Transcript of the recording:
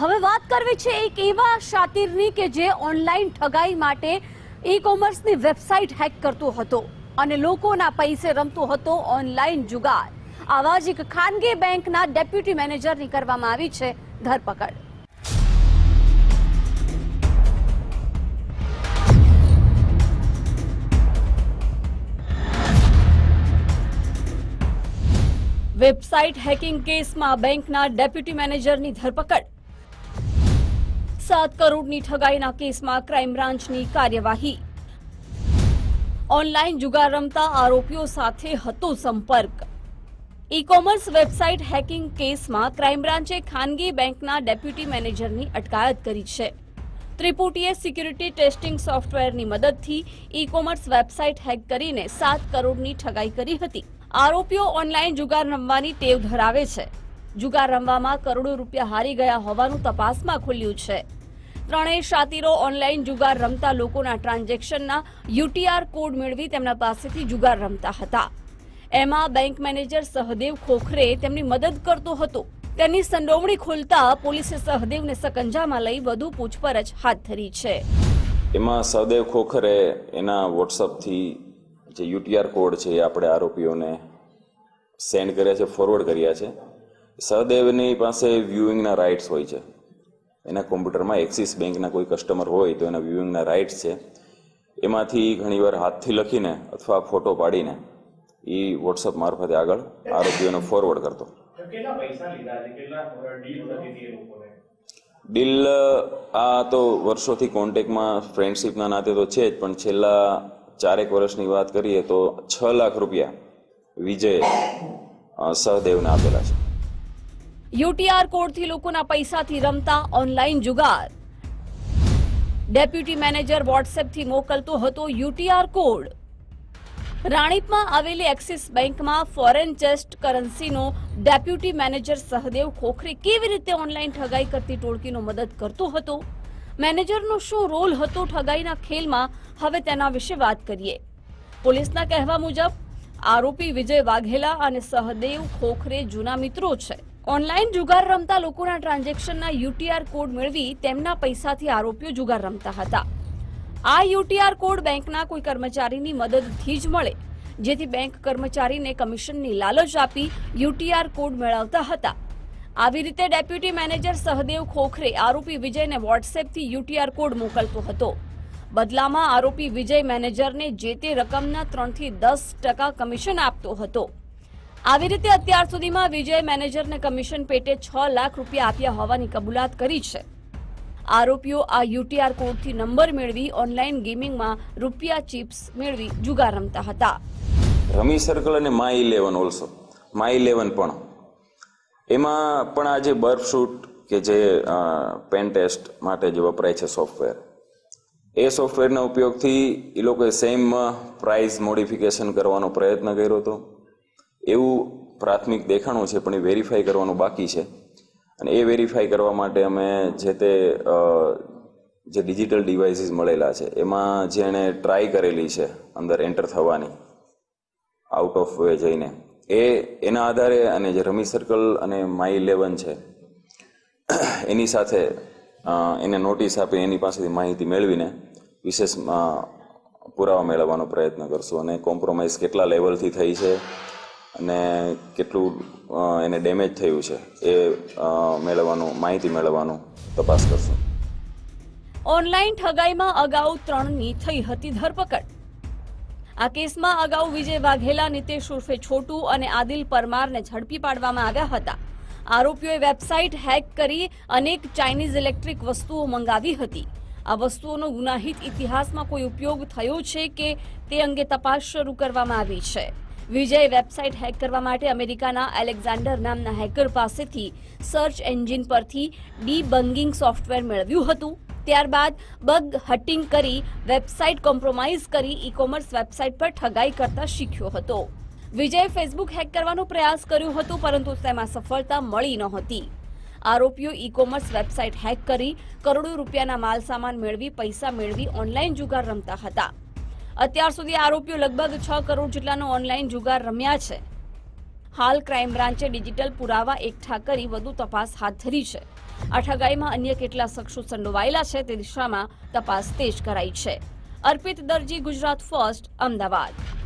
હવે વાત કરવી છે એક એવા શાતિરની કે જે ઓનલાઈન ઠગાઈ માટે ઈ કોમર્સની વેબસાઇટ હેક કરતો હતો અને લોકોના પૈસે રમતો હતો ઓનલાઈન જુગાર. આવા જ એક ખાનગી બેંકના ડેપ્યુટી મેનેજરની કરવામાં આવી છે ધરપકડ. વેબસાઇટ હેકિંગ કેસમાં બેંકના ડેપ્યુટી મેનેજરની ધરપકડ. સાત કરોડની ઠગાઈના કેસમાં ક્રાઇમ બ્રાન્ચની કાર્યવાહી. ઓનલાઈન જુગાર રમતા આરોપીઓ સાથે હતો સંપર્ક. ઈ કોમર્સ વેબસાઇટ હેકિંગ કેસમાં ક્રાઇમ બ્રાન્ચે ખાનગી બેંકના ડેપ્યુટી મેનેજરની અટકાયત કરી છે. ત્રિપુટીએ સિક્યુરિટી ટેસ્ટિંગ સોફ્ટવેરની મદદથી ઈ કોમર્સ વેબસાઇટ હેક કરીને સાત કરોડની ઠગાઈ કરી હતી. આરોપીઓ ઓનલાઈન જુગાર રમવાની ટેવ ધરાવે છે. જુગાર રમવામાં કરોડો રૂપિયા હારી ગયા હોવાનું તપાસમાં ખુલ્યું છે. ત્રણેય શાતીરો ઓનલાઈન જુગાર રમતા લોકોના ટ્રાન્ઝેક્શનના યુટીઆર કોડ મેળવી તેમના પાસેથી જુગાર રમતા હતા. એમાં બેંક મેનેજર સહદેવ ખોખરે તેમની મદદ કરતો હતો. તેની સંડોવણી ખોલતા પોલીસે સહદેવને સકંજામાં લઈ વધુ પૂછપરછ હાથ ધરી છે. એમાં સહદેવ ખોખરે એના વોટ્સઅપથી જે યુટીઆર કોડ છે એ આપણે આરોપીઓને સેન્ડ કર્યા છે ફોરવર્ડ કર્યા છે. સહદેવની પાસે વ્યૂઇંગના રાઇટ્સ હોય છે. એના કોમ્પ્યુટરમાં એક્સિસ બેંકના કોઈ કસ્ટમર હોય તો એના વ્યૂઇંગના રાઇટ્સ છે. એમાંથી ઘણીવાર હાથથી લખીને અથવા ફોટો પાડીને એ વોટ્સઅપ મારફતે આગળ આરોપીઓને ફોરવર્ડ કરતો. ડીલ આ તો વર્ષોથી કોન્ટેકમાં ફ્રેન્ડશિપના નાતે તો છે જ પણ છેલ્લા ચારેક વર્ષની વાત કરીએ તો છ લાખ રૂપિયા વિજય સહદેવને આપેલા છે. યુટીઆર કોડથી લોકોના પૈસાથી રમતા ઓનલાઈન જુગાર. ડેપ્યુટી મેનેજર વોટ્સએપથી મોકલતો હતો યુટીઆર કોડ. રાણીપમાં આવેલી એક્સિસ બેંકમાં ફોરેન ચેસ્ટ કરન્સીનો ડેપ્યુટી મેનેજર સહદેવ ખોખરે કેવી રીતે ઓનલાઈન ઠગાઈ કરતી ટોળકીનો મદદ કરતો હતો? મેનેજરનો શું રોલ હતો ઠગાઈના ખેલમાં? હવે તેના વિશે વાત કરીએ. પોલીસના કહેવા મુજબ, આરોપી વિજય વાઘેલા અને સહદેવ ખોખરે જૂના મિત્રો છે. ઓનલાઈન જુગાર રમતા લોકોના ટ્રાન્ઝેક્શનના યુટીઆર કોડ મેળવી તેમના પૈસાથી આરોપીઓ જુગાર રમતા હતા. આ યુટીઆર કોડ બેંકના કોઈ કર્મચારીની મદદથી જ મળે, જેથી બેંક કર્મચારીને કમિશનની લાલચ આપી યુટીઆર કોડ મેળવતા હતા. આવી રીતે ડેપ્યુટી મેનેજર સહદેવ ખોખરે આરોપી વિજયને વોટ્સએપથી યુટીઆર કોડ મોકલતો હતો. બદલામાં આરોપી વિજય મેનેજરને જે તે રકમના ત્રણથી દસ ટકા કમિશન આપતો હતો. આવી રીતે અત્યાર સુધીમાં વિજય મેનેજરને કમિશન પેટે છ લાખ રૂપિયા આપ્યા હોવાની કબૂલાત કરી છે. આરોપીઓ આ યુટીઆર કોડથી નંબર મેળવી ઓનલાઈન ગેમિંગમાં રૂપિયા ચિપ્સ મેળવી જુગાર રમતા હતા. રમી સર્કલ અને My Eleven also My Eleven પણ. એમાં પણ આ જે બર્ફ શૂટ કે જે પેન ટેસ્ટ માટે જે વપરાય છે સોફ્ટવેર એ સોફ્ટવેરના ઉપયોગથી એ લોકોએ સેમ પ્રાઇસ મોડિફિકેશન કરવાનો પ્રયત્ન કર્યો હતો. એવું પ્રાથમિક દેખાણું છે, પણ એ વેરીફાઈ કરવાનું બાકી છે. અને એ વેરીફાઈ કરવા માટે અમે જે તે જે ડિજિટલ ડિવાઇસીસ મળેલા છે, એમાં જેણે ટ્રાય કરેલી છે અંદર એન્ટર થવાની આઉટ ઓફ વે જઈને, એ, એના આધારે અને જે રમી સર્કલ અને માય ઇલેવન છે, એની સાથે એને નોટિસ આપી, એની પાસેથી માહિતી મેળવીને વિશેષ પુરાવા મેળવવાનો પ્રયત્ન કરશું. અને કોમ્પ્રોમાઇઝ કેટલા લેવલથી થઈ છે અને કેટલું એને ડેમેજ થયું છે, એ મેળવવાનું, માહિતી મેળવવાનું તપાસ કરશું. ઓનલાઈન ઠગાઈમાં અગાઉ ત્રણની થઈ હતી ધરપકડ. આ કેસમાં અગાઉ વિજય વાઘેલા, નિતેશ ઉર્ફે છોટુ અને આદિલ પરમારને ઝડપી પાડવામાં આવ્યા હતા. આરોપીઓએ વેબસાઇટ હેક કરી અનેક ચાઇનીઝ ઇલેક્ટ્રિક વસ્તુઓ મંગાવી હતી. આ વસ્તુઓનો ગુનાહિત ઇતિહાસમાં કોઈ ઉપયોગ થયો છે કે તે અંગે તપાસ શરૂ કરવામાં આવી છે? વિજય વેબસાઇટ હેક કરવા માટે અમેરિકાના એલેક્ઝાન્ડર નામના હેકર પાસેથી સર્ચ એન્જિન પરથી ડીબંગિંગ સોફ્ટવેર મેળવ્યું હતું. ત્યારબાદ બગ હટિંગ કરી, વેબસાઇટ કોમ્પ્રોમાઇઝ કરી ઈ કોમર્સ વેબસાઇટ પર ઠગાઈ કરતા શીખ્યો હતો. વિજય ફેસબુક હેક કરવાનો પ્રયાસ કર્યો હતો, પરંતુ તેમાં સફળતા મળી નહોતી. આરોપીઓ ઈ કોમર્સ વેબસાઇટ હેક કરી કરોડો રૂપિયાના માલ સામાન મેળવી, પૈસા મેળવી ઓનલાઈન જુગાર રમતા હતા. અત્યાર સુધી આરોપીઓ લગભગ છ કરોડ જેટલાનો ઓનલાઈન જુગાર રમ્યા છે. હાલ ક્રાઇમ બ્રાન્ચે ડિજિટલ પુરાવા એકઠા કરી વધુ તપાસ હાથ ધરી છે. આ ઠગાઈમાં અન્ય કેટલા શખ્સો સંડોવાયેલા છે તે દિશામાં તપાસ તેજ કરાઈ છે. અર્પિત દરજી, ગુજરાત ફર્સ્ટ, અમદાવાદ.